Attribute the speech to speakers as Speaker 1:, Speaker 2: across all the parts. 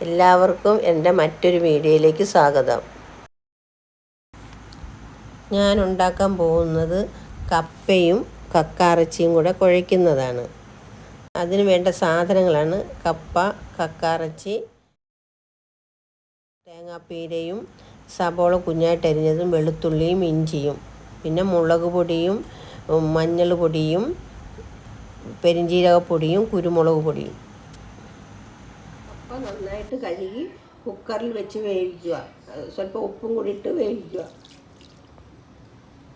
Speaker 1: എല്ലാവർക്കും എന്റെ മറ്റൊരു വീഡിയോയിലേക്ക് സ്വാഗതം. ഞാൻ ഉണ്ടാക്കാൻ പോകുന്നത് കപ്പയും കക്കാറച്ചിയും കൂടെ കുഴയ്ക്കുന്നതാണ്. അതിന് വേണ്ട സാധനങ്ങളാണ് കപ്പ കക്കാറച്ചി തേങ്ങാപ്പീരയും സബോള കുഞ്ഞായിട്ടരിഞ്ഞതും വെളുത്തുള്ളിയും ഇഞ്ചിയും പിന്നെ മുളക് പൊടിയും മഞ്ഞൾ പൊടിയും പെരിഞ്ജീരകപ്പൊടിയും കുരുമുളക് പൊടിയും. നന്നായിട്ട് കഴുകി കുക്കറിൽ വെച്ച് വേവിക്കുക. സ്വല്പം ഉപ്പും കൂടി ഇട്ട് വേവിക്കുക.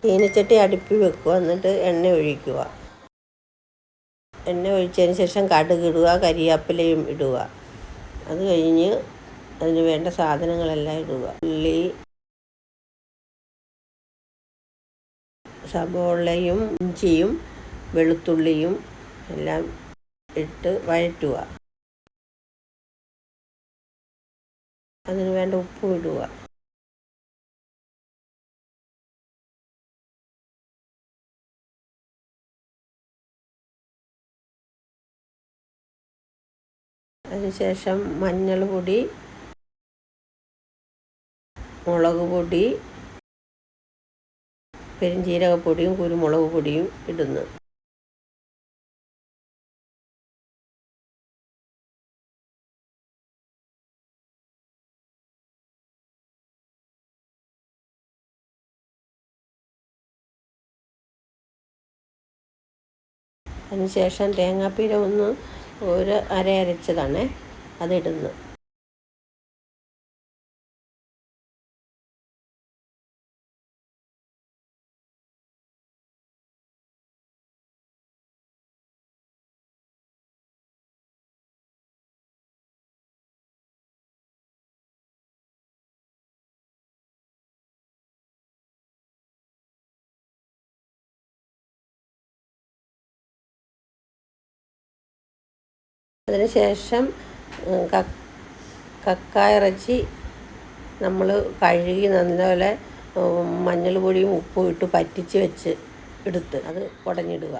Speaker 1: തീനച്ചട്ടി അടുപ്പി വെക്കുക. എന്നിട്ട് എണ്ണ ഒഴിക്കുക. എണ്ണ ഒഴിച്ചതിന് ശേഷം കടുക് ഇടുക കരിയാപ്പിലയും ഇടുക. അത് കഴിഞ്ഞ് അതിന് വേണ്ട സാധനങ്ങളെല്ലാം ഇടുക. ഉള്ളി സബോളയും ഇഞ്ചിയും വെളുത്തുള്ളിയും എല്ലാം ഇട്ട് വഴറ്റുക. അതിന് വേണ്ട ഉപ്പും ഇടുക. അതിനുശേഷം മഞ്ഞൾ പൊടി മുളക് പൊടി പെരിഞ്ജീരകപ്പൊടിയും കുരുമുളക് പൊടിയും ഇടുന്നു. അതിനുശേഷം തേങ്ങാപ്പീര ഒന്ന് ഒരു അര അരച്ചതാണ് അതിടുന്നു അതിനുശേഷം കക്ക നമ്മൾ കഴുകി നല്ലപോലെ മഞ്ഞൾ പൊടിയും ഉപ്പും ഇട്ട് പറ്റിച്ച് വെച്ച് എടുത്ത് അത് കുടഞ്ഞിടുക.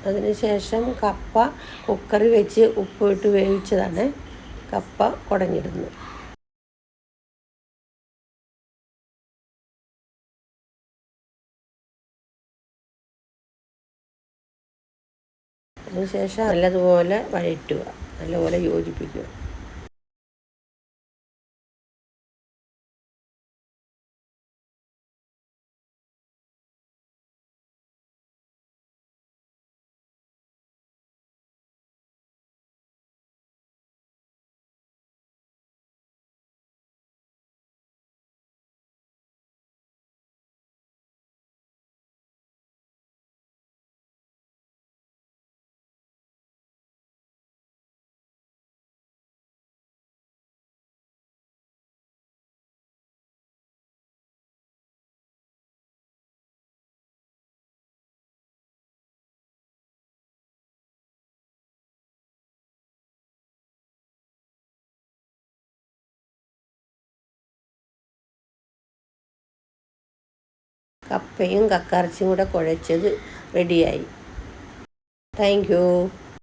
Speaker 1: അതിനുശേഷം കപ്പ കുക്കറിൽ വെച്ച് ഉപ്പിട്ട് വേവിച്ചതാണ്. കപ്പ കുടഞ്ഞിടുന്നത് അതിനുശേഷം നല്ലതുപോലെ വഴറ്റുക. നല്ലപോലെ യോജിപ്പിക്കുക. കപ്പയും കക്കറച്ചിയും കൂടെ കുഴച്ചത് റെഡിയായി താങ്ക്